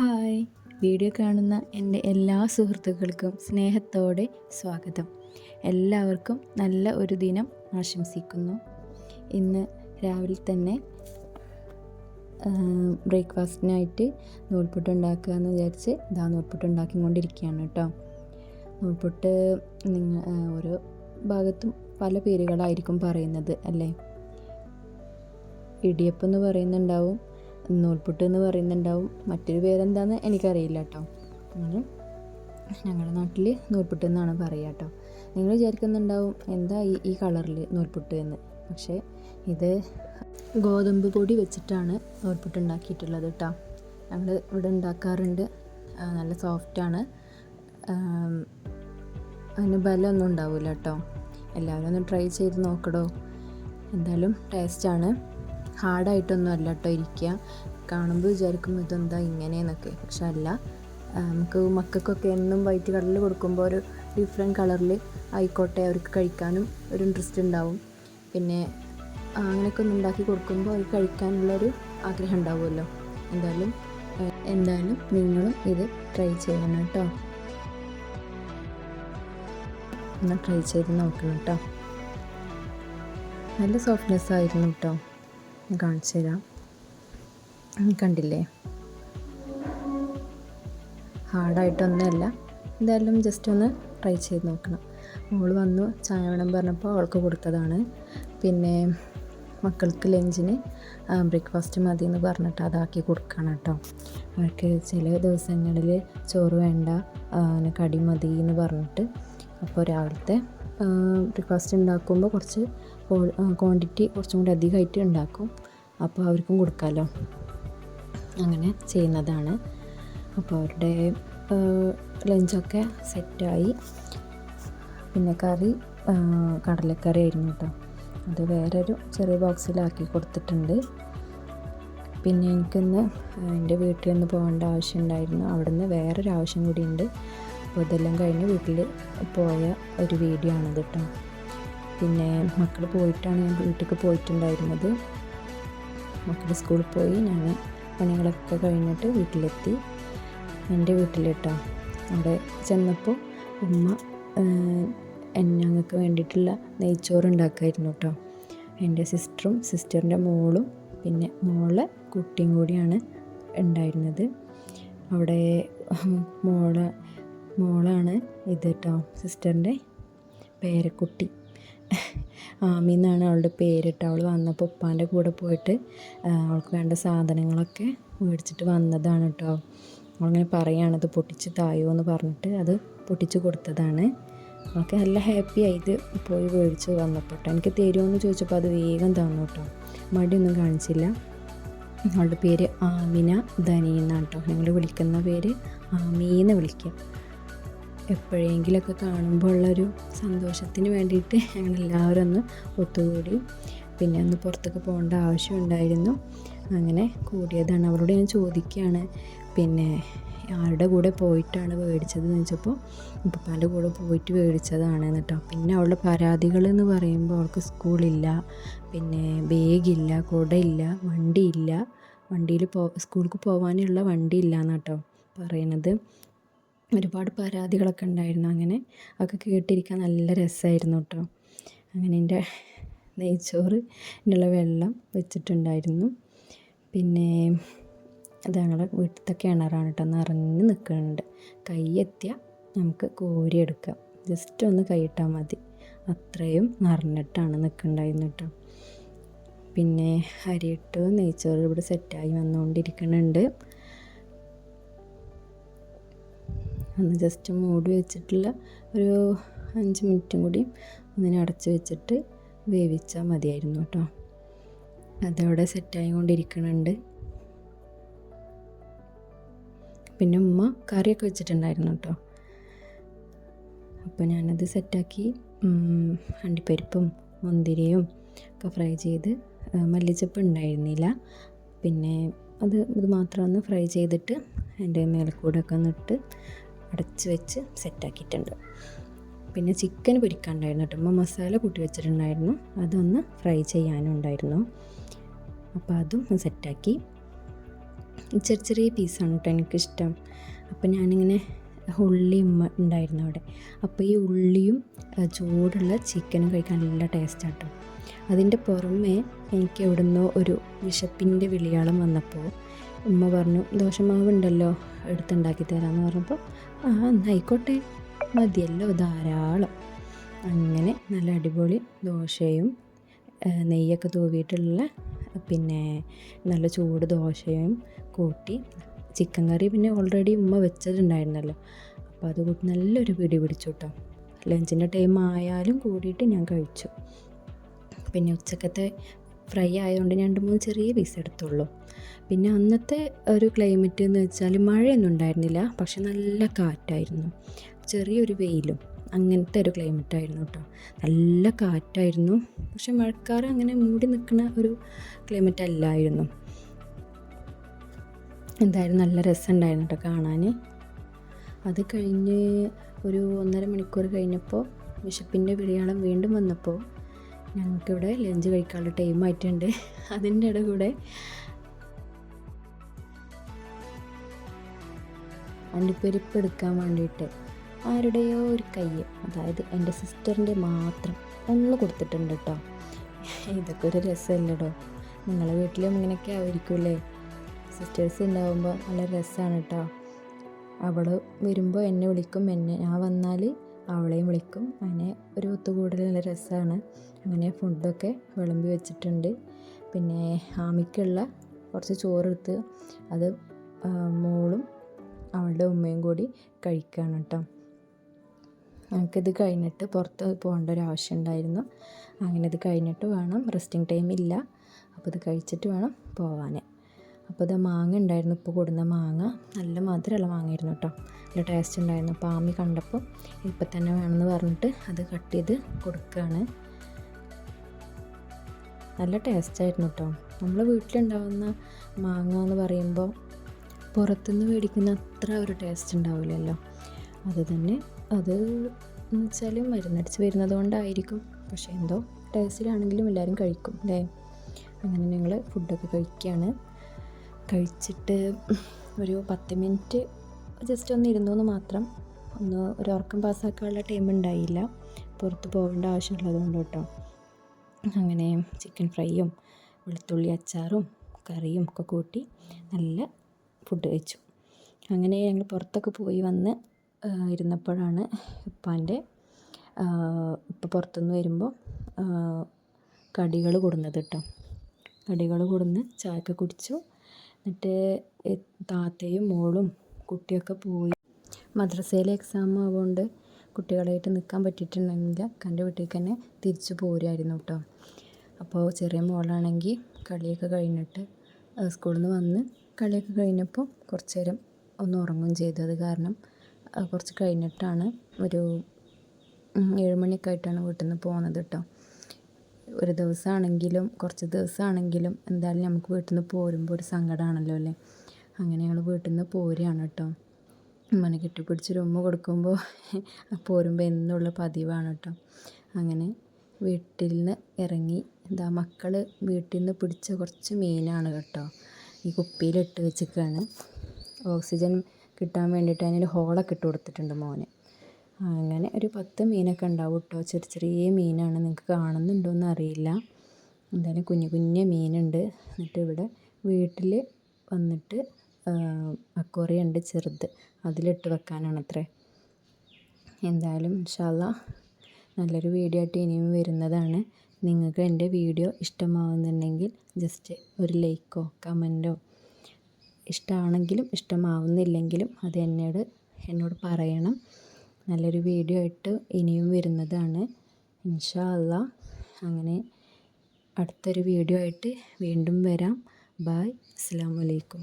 Hi. Video കാണുന്ന എന്റെ എല്ലാ സുഹൃത്തുക്കൾക്കും സ്നേഹത്തോടെ സ്വാഗതം. എല്ലാവർക്കും നല്ല ഒരു ദിനം ആശംസിക്കുന്നു. ഇന്ന് രാവിലെ തന്നെ ബ്രേക്ക്ഫാസ്റ്റിനായിട്ട് നൂൽപുട്ട് ഉണ്ടാക്കുക എന്ന് വിചാരിച്ച് ഇതാ നൂൽപുട്ട് ഉണ്ടാക്കിക്കൊണ്ടിരിക്കുകയാണ് കേട്ടോ. നൂൽപുട്ട് നിങ്ങൾ ഓരോ ഭാഗത്തും പല പേരുകളായിരിക്കും പറയുന്നത് അല്ലേ? ഇടിയപ്പം എന്ന് പറയുന്നുണ്ടാവും നൂൽപുട്ട് എന്ന് പറയുന്നുണ്ടാവും. മറ്റൊരു പേരെന്താന്ന് എനിക്കറിയില്ല കേട്ടോ ഞങ്ങളുടെ നാട്ടിൽ നൂൽപുട്ട് എന്നാണ് പറയുക കേട്ടോ നിങ്ങൾ വിചാരിക്കുന്നുണ്ടാവും എന്താ ഈ ഈ കളറിൽ നൂൽപുട്ട് എന്ന്? പക്ഷേ ഇത് ഗോതമ്പ് പൊടി വെച്ചിട്ടാണ് നൂൽപുട്ട് ഉണ്ടാക്കിയിട്ടുള്ളത് കേട്ടോ ഞങ്ങൾ ഇവിടെ ഉണ്ടാക്കാറുണ്ട്. നല്ല സോഫ്റ്റാണ് അതിന് ബലമൊന്നും ഉണ്ടാവില്ല കേട്ടോ എല്ലാവരും ഒന്ന് ട്രൈ ചെയ്ത് നോക്കടോ. എന്തായാലും ടേസ്റ്റാണ് ഹാർഡായിട്ടൊന്നും അല്ല കേട്ടോ ഇരിക്കുക കാണുമ്പോൾ വിചാരിക്കും ഇതെന്താ ഇങ്ങനെയെന്നൊക്കെ പക്ഷെ അല്ല നമുക്ക് മക്കൾക്കൊക്കെ എന്നും വൈറ്റ് കളറിൽ കൊടുക്കുമ്പോൾ ഒരു ഡിഫറെന്റ് കളറിൽ ആയിക്കോട്ടെ അവർക്ക് കഴിക്കാനും ഒരു ഇൻട്രസ്റ്റ് ഉണ്ടാവും. പിന്നെ അങ്ങനെയൊക്കെ ഒന്ന് ഉണ്ടാക്കി കൊടുക്കുമ്പോൾ അവർക്ക് കഴിക്കാനുള്ളൊരു ആഗ്രഹം ഉണ്ടാവുമല്ലോ. എന്തായാലും എന്തായാലും നിങ്ങളും ഇത് ട്രൈ ചെയ്യണം കേട്ടോ ഒന്ന് ട്രൈ ചെയ്ത് നോക്കണം കേട്ടോ നല്ല സോഫ്റ്റ്നെസ് ആയിരുന്നു കേട്ടോ കാണിച്ചു തരാം. കണ്ടില്ലേ? ഹാർഡായിട്ടൊന്നുമല്ല. എന്തായാലും ജസ്റ്റ് ഒന്ന് ട്രൈ ചെയ്ത് നോക്കണം. മോൾ വന്നു ചായ വേണം പറഞ്ഞപ്പോൾ അവൾക്ക് കൊടുത്തതാണ്. പിന്നെ മക്കൾക്ക് ലഞ്ചിന് ബ്രേക്ക്ഫാസ്റ്റ് മതി എന്ന് പറഞ്ഞിട്ട് അതാക്കി കൊടുക്കണം കേട്ടോ. അവർക്ക് ചില ദിവസങ്ങളിൽ ചോറ് വേണ്ട കടി മതി എന്ന് പറഞ്ഞിട്ട്. അപ്പോൾ രാവിലത്തെ ബ്രേക്ക്ഫാസ്റ്റ് ഉണ്ടാക്കുമ്പോൾ കുറച്ച് ക്വാണ്ടിറ്റി കുറച്ചും കൂടി അധികമായിട്ട് ഉണ്ടാക്കും. അപ്പോൾ അവർക്കും കൊടുക്കാമല്ലോ അങ്ങനെ ചെയ്യുന്നതാണ്. അപ്പോൾ അവരുടെ ലഞ്ചൊക്കെ സെറ്റായി പിന്നെ കറി കടലക്കറി ആയിരുന്നു കേട്ടോ. അത് വേറൊരു ചെറിയ ബോക്സിലാക്കി കൊടുത്തിട്ടുണ്ട്. പിന്നെ എനിക്കിന്ന് എന്റെ വീട്ടിൽ നിന്ന് പോകേണ്ട ആവശ്യമുണ്ടായിരുന്നു നിന്ന് വേറൊരു ആവശ്യം കൂടിയുണ്ട്. അപ്പോൾ ഇതെല്ലാം കഴിഞ്ഞ് വീട്ടിൽ പോയ ഒരു വീഡിയോ ആണ് കേട്ടോ. പിന്നെ മക്കൾ പോയിട്ടാണ് ഞാൻ വീട്ടിലേക്ക് പോയിട്ടുണ്ടായിരുന്നത്. മക്കൾ സ്കൂളിൽ പോയി. ഞാൻ പണികളൊക്കെ കഴിഞ്ഞിട്ട് വീട്ടിലെത്തി. എന്റെ വീട്ടിലിട്ടോ. അവിടെ ചെന്നപ്പോൾ ഉമ്മ ഞങ്ങൾക്ക് വേണ്ടിയിട്ടുള്ള നെയ്ച്ചോറ് ഉണ്ടാക്കായിരുന്നു കേട്ടോ എന്റെ സിസ്റ്ററും സിസ്റ്ററിന്റെ മോളും പിന്നെ മോളെ കുട്ടിയും കൂടിയാണ് ഉണ്ടായിരുന്നത്. അവിടെ മോളെ മോളാണ് ഇത് കേട്ടോ സിസ്റ്ററിന്റെ പേരക്കുട്ടി. ആമി എന്നാണ് അവളുടെ പേരിട്ട് അവൾ വന്നപ്പോൾ ഉപ്പാന്റെ കൂടെ പോയിട്ട് അവൾക്ക് വേണ്ട സാധനങ്ങളൊക്കെ മേടിച്ചിട്ട് വന്നതാണ് കേട്ടോ. അവളിങ്ങനെ പറയുകയാണ് അത് പൊട്ടിച്ച് തായോ എന്ന് പറഞ്ഞിട്ട് അത് പൊട്ടിച്ച് കൊടുത്തതാണ്. അവൾക്ക് നല്ല ഹാപ്പി ആയിട്ട് പോയി മേടിച്ച് വന്നപ്പോൾ എനിക്ക് തരുമെന്ന് ചോദിച്ചപ്പോൾ അത് വേഗം തന്നു കേട്ടോ മടിയൊന്നും കാണിച്ചില്ല. അവളുടെ പേര് ആമിന ധനി എന്നാണ് കേട്ടോ നിങ്ങൾ വിളിക്കുന്ന പേര് ആമീന്ന് വിളിക്കുക എപ്പോഴെങ്കിലൊക്കെ കാണുമ്പോൾ ഉള്ളൊരു സന്തോഷത്തിന് വേണ്ടിയിട്ട് ഞങ്ങൾ എല്ലാവരും ഒന്ന് ഒത്തുകൂടി. പിന്നെ ഒന്ന് പുറത്തൊക്കെ പോകേണ്ട ആവശ്യമുണ്ടായിരുന്നു അങ്ങനെ കൂടിയതാണ്. അവരോട് ഞാൻ ചോദിക്കുകയാണ് പിന്നെ ആരുടെ കൂടെ പോയിട്ടാണ് മേടിച്ചതെന്ന് ചോദിച്ചപ്പോൾ പല കൂടെ പോയിട്ട് മേടിച്ചതാണ് കേട്ടോ പിന്നെ അവളുടെ പരാതികൾ എന്ന് പറയുമ്പോൾ അവൾക്ക് സ്കൂളില്ല. പിന്നെ ബാഗില്ല കുടയില്ല വണ്ടിയില്ല. വണ്ടിയിൽ പോ സ്കൂൾക്ക് പോകാനുള്ള വണ്ടിയില്ല എന്നാട്ടോ പറയണത് ഒരുപാട് പരാതികളൊക്കെ ഉണ്ടായിരുന്നു അങ്ങനെ. അതൊക്കെ കേട്ടിരിക്കാൻ നല്ല രസമായിരുന്നു കേട്ടോ. അങ്ങനെ എന്റെ നെയ്ച്ചോറ് ഇതിനുള്ള വെള്ളം വെച്ചിട്ടുണ്ടായിരുന്നു. പിന്നെ അത് ഞങ്ങളുടെ വീട്ടിലത്തെ കിണറാണ് കേട്ടോ. നിറഞ്ഞ് നിൽക്കുന്നുണ്ട്. കൈ എത്തിയാൽ നമുക്ക് കോരിയെടുക്കാം ജസ്റ്റ് ഒന്ന് കൈയിട്ടാൽ മതി. അത്രയും നിറഞ്ഞിട്ടാണ് നിൽക്കുന്നുണ്ടായിരുന്നു കേട്ടോ. പിന്നെ അരിയിട്ട് നെയ്ച്ചോറ് ഇവിടെ സെറ്റായി വന്നുകൊണ്ടിരിക്കുന്നുണ്ട്. ഒന്ന് ജസ്റ്റ് മൂടി വെച്ചിട്ടുള്ള ഒരു അഞ്ച് മിനിറ്റും കൂടി ഒന്നിനെ അടച്ച് വെച്ചിട്ട് വേവിച്ചാൽ മതിയായിരുന്നു കേട്ടോ. അതവിടെ സെറ്റായി കൊണ്ടിരിക്കുന്നുണ്ട് പിന്നെ ഉമ്മ കറിയൊക്കെ വെച്ചിട്ടുണ്ടായിരുന്നു കേട്ടോ. അപ്പോൾ ഞാനത് സെറ്റാക്കി അണ്ടിപ്പരിപ്പും മുന്തിരിയും ഒക്കെ ഫ്രൈ ചെയ്ത് മല്ലിച്ചപ്പ് ഉണ്ടായിരുന്നില്ല. പിന്നെ അത് ഇത് മാത്രം ഒന്ന് ഫ്രൈ ചെയ്തിട്ട് അതിന്റെ മേലക്കൂടെ ഒക്കെ ഒന്ന് ഇട്ട് അടച്ച് വെച്ച് സെറ്റാക്കിയിട്ടുണ്ട് പിന്നെ ചിക്കൻ പൊരിക്കാനുണ്ടായിരുന്നു കേട്ടോ. അമ്മ മസാല കൂട്ടി വെച്ചിട്ടുണ്ടായിരുന്നു. അതൊന്ന് ഫ്രൈ ചെയ്യാനുണ്ടായിരുന്നു. അപ്പോൾ അതും സെറ്റാക്കി ചെറിയ ചെറിയ പീസാണ് കേട്ടോ എനിക്കിഷ്ടം. അപ്പോൾ ഞാനിങ്ങനെ ഉള്ളി ഉമ്മ ഉണ്ടായിരുന്നു അവിടെ. അപ്പോൾ ഈ ഉള്ളിയും ചൂടുള്ള ചിക്കനും കഴിക്കാൻ നല്ല ടേസ്റ്റാണ് കേട്ടോ അതിന്റെ പുറമേ എനിക്ക് എവിടുന്നോ ഒരു വിശപ്പിന്റെ വിളിയാളം വന്നപ്പോൾ ഉമ്മ പറഞ്ഞു ദോശമാവ് ഉണ്ടല്ലോ എടുത്തുണ്ടാക്കി തരാമെന്ന് പറഞ്ഞപ്പോൾ ആ എന്നായിക്കോട്ടെ. മതിയല്ലോ ധാരാളം. അങ്ങനെ നല്ല അടിപൊളി ദോശയും നെയ്യൊക്കെ തൂവിയിട്ടുള്ള പിന്നെ നല്ല ചൂട് ദോശയും കൂട്ടി ചിക്കൻ കറി പിന്നെ ഓൾറെഡി ഉമ്മ വെച്ചിട്ടുണ്ടായിരുന്നല്ലോ. അപ്പോൾ അത് കൂട്ടി നല്ലൊരു പിടി പിടിച്ചു കേട്ടോ ലഞ്ചിന്റെ ടൈം ആയാലും കൂടിയിട്ട് ഞാൻ കഴിച്ചു. പിന്നെ ഉച്ചക്കത്തെ ഫ്രൈ ആയതുകൊണ്ട് രണ്ട് മൂന്ന് ചെറിയ പീസ് എടുത്തുള്ളൂ. പിന്നെ അന്നത്തെ ഒരു ക്ലൈമറ്റ് എന്ന് വെച്ചാൽ മഴയൊന്നും ഉണ്ടായിരുന്നില്ല പക്ഷെ നല്ല കാറ്റായിരുന്നു. ചെറിയൊരു വെയിലും അങ്ങനത്തെ ഒരു ക്ലൈമറ്റ് ആയിരുന്നു കേട്ടോ നല്ല കാറ്റായിരുന്നു പക്ഷെ മഴക്കാർ അങ്ങനെ മൂടി നിൽക്കുന്ന ഒരു ക്ലൈമറ്റ് അല്ലായിരുന്നു. എന്തായാലും നല്ല രസമുണ്ടായിരുന്നു കേട്ടോ കാണാൻ അത് കഴിഞ്ഞ് ഒരു ഒന്നര മണിക്കൂർ കഴിഞ്ഞപ്പോൾ വിശപ്പിന്റെ വിളിയാളം വീണ്ടും വന്നപ്പോൾ ഞങ്ങൾക്കിവിടെ ലഞ്ച് കഴിക്കാനുള്ള ടൈം ആയിട്ടുണ്ട്. അതിന്റെ ഇട കൂടെ അണ്ടിപ്പരിപ്പ് എടുക്കാൻ വേണ്ടിയിട്ട് ആരുടെയോ ഒരു കയ്യ് അതായത് എന്റെ സിസ്റ്ററിന്റെ മാത്രം ഒന്ന് കൊടുത്തിട്ടുണ്ട് കേട്ടോ ഇതൊക്കെ ഒരു രസമല്ലടോ? നിങ്ങളെ വീട്ടിലും ഇങ്ങനെയൊക്കെ ആയിരിക്കുമല്ലേ സിസ്റ്റേഴ്സ് ഉണ്ടാകുമ്പോൾ നല്ല രസമാണ് കേട്ടോ അവൾ വരുമ്പോൾ എന്നെ വിളിക്കും എന്നെ ഞാൻ വന്നാൽ അവളെയും വിളിക്കും. അങ്ങനെ ഒരു ഒത്തുകൂടൽ നല്ല രസമാണ് അങ്ങനെ ഫുഡൊക്കെ വിളമ്പി വെച്ചിട്ടുണ്ട്. പിന്നെ ആമിക്കുള്ള കുറച്ച് ചോറെടുത്ത് അത് മോളും അവളുടെ ഉമ്മയും കൂടി കഴിക്കുകയാണ് കേട്ടോ. ഞങ്ങൾക്കിത് കഴിഞ്ഞിട്ട് പുറത്ത് പോകേണ്ട ഒരു ആവശ്യം ഉണ്ടായിരുന്നു. അങ്ങനെ ഇത് കഴിഞ്ഞിട്ട് വേണം. റെസ്റ്റിംഗ് ടൈം ഇല്ല. അപ്പോൾ ഇത് കഴിച്ചിട്ട് വേണം പോവാൻ അപ്പോൾ ഇത് മാങ്ങ ഉണ്ടായിരുന്നു. ഇപ്പോൾ കൊടുന്ന മാങ്ങ നല്ല മധുരമുള്ള മാങ്ങയായിരുന്നു കേട്ടോ. നല്ല ടേസ്റ്റ് ഉണ്ടായിരുന്നു. അപ്പോൾ ആമി കണ്ടപ്പോൾ ഇപ്പം തന്നെ വേണമെന്ന് പറഞ്ഞിട്ട് അത് കട്ട് ചെയ്ത് കൊടുക്കുകയാണ് നല്ല ടേസ്റ്റായിരുന്നു കേട്ടോ. നമ്മൾ വീട്ടിലുണ്ടാകുന്ന മാങ്ങ എന്ന് പറയുമ്പോൾ പുറത്തുനിന്ന് മേടിക്കുന്ന അത്ര ഒരു ടേസ്റ്റ് ഉണ്ടാവില്ലല്ലോ. അത് തന്നെ അത് എന്ന് വെച്ചാൽ മരുന്നടിച്ച് വരുന്നത് കൊണ്ടായിരിക്കും. പക്ഷേ എന്തോ ടേസ്റ്റിലാണെങ്കിലും എല്ലാവരും കഴിക്കും അല്ലേ? അങ്ങനെ ഞങ്ങൾ ഫുഡൊക്കെ കഴിക്കുകയാണ് കഴിച്ചിട്ട് ഒരു പത്ത് മിനിറ്റ് ജസ്റ്റ് ഒന്ന് ഇരുന്നു എന്ന് മാത്രം. ഒന്ന് ഒരു ഉറക്കം പാസ്സാക്കാനുള്ള ടൈം ഉണ്ടായില്ല. പുറത്ത് പോകേണ്ട ആവശ്യമുള്ളത് കൊണ്ട് കേട്ടോ. അങ്ങനെ ചിക്കൻ ഫ്രൈയും വെളുത്തുള്ളി അച്ചാറും കറിയും ഒക്കെ കൂട്ടി നല്ല ഫുഡ് കഴിച്ചു. അങ്ങനെ ഞങ്ങൾ പുറത്തൊക്കെ പോയി വന്ന് ഇരുന്നപ്പോഴാണ് ഉപ്പാന്റെ ഉപ്പ പുറത്തുനിന്ന് വരുമ്പോൾ കടികൾ കൊടുന്നത് കേട്ടോ. കടികൾ കൊടുന്ന് ചായയൊക്കെ കുടിച്ചു. എന്നിട്ട് താത്തയും മോളും കുട്ടിയൊക്കെ പോയി. മദ്രസയിലെ എക്സാം ആവുകൊണ്ട് കുട്ടികളായിട്ട് നിൽക്കാൻ പറ്റിയിട്ടുണ്ടെങ്കിൽ കണ്ട വീട്ടിലേക്ക് തന്നെ തിരിച്ചു പോരുമായിരുന്നു കേട്ടോ. അപ്പോൾ ചെറിയ മോളാണെങ്കിൽ കളിയൊക്കെ കഴിഞ്ഞിട്ട് സ്കൂളിൽ നിന്ന് വന്ന് കളിയൊക്കെ കഴിഞ്ഞപ്പോൾ കുറച്ച് നേരം ഒന്ന് ഉറങ്ങും ചെയ്തു. അത് കാരണം കുറച്ച് കഴിഞ്ഞിട്ടാണ് ഒരു ഏഴുമണിയൊക്കെ ഏഴ് ആയിട്ടാണ് വീട്ടിൽ നിന്ന് പോകുന്നത് കേട്ടോ. ഒരു ദിവസമാണെങ്കിലും കുറച്ച് ദിവസമാണെങ്കിലും എന്തായാലും നമുക്ക് വീട്ടിൽ നിന്ന് പോരുമ്പോൾ ഒരു സങ്കടമാണല്ലോ അല്ലേ? അങ്ങനെ ഞങ്ങൾ വീട്ടിൽ നിന്ന് പോരുകയാണ് കേട്ടോ. ഉമ്മനെ കെട്ടിപ്പിടിച്ചൊരു ഉമ്മ കൊടുക്കുമ്പോൾ പോരുമ്പോൾ എന്നുള്ള പതിവാണ് കേട്ടോ. അങ്ങനെ വീട്ടിൽ നിന്ന് ഇറങ്ങി എന്താ മക്കൾ വീട്ടിൽ നിന്ന് പിടിച്ച കുറച്ച് മീനാണ് കേട്ടോ. ഈ കുപ്പിയിലിട്ട് വെച്ചിരിക്കുകയാണ്. ഓക്സിജൻ കിട്ടാൻ വേണ്ടിയിട്ട് അതിനൊരു ഹോളൊക്കെ ഇട്ട് കൊടുത്തിട്ടുണ്ട് മോന്. അങ്ങനെ ഒരു പത്ത് മീനൊക്കെ ഉണ്ടാവും കേട്ടോ. ചെറിയ ചെറിയ മീനാണ് നിങ്ങൾക്ക് കാണുന്നുണ്ടോ എന്ന് അറിയില്ല. എന്തായാലും കുഞ്ഞു കുഞ്ഞു മീനുണ്ട്. എന്നിട്ട് ഇവിടെ വീട്ടിൽ വന്നിട്ട് അക്വറിയം ഉണ്ട് ചെറുത്. അതിലിട്ട് വെക്കാനാണ് വെക്കാനാണത്രേ എന്തായാലും ഇൻഷാല്ല നല്ലൊരു വീഡിയോ ആയിട്ട് ഇനിയും വരുന്നതാണ്. നിങ്ങൾക്ക് എന്റെ വീഡിയോ ഇഷ്ടമാവുന്നുണ്ടെങ്കിൽ ജസ്റ്റ് ഒരു ലൈക്കോ കമന്റോ ഇഷ്ടമാണെങ്കിലും ഇഷ്ടമാവുന്നില്ലെങ്കിലും അത് എന്നോട് എന്നോട് പറയണം. നല്ലൊരു വീഡിയോ ആയിട്ട് ഇനിയും വരുന്നതാണ്. ഇൻഷാ അല്ല അങ്ങനെ അടുത്തൊരു വീഡിയോ ആയിട്ട് വീണ്ടും വരാം. ബായ് അസ്സാം വലൈക്കും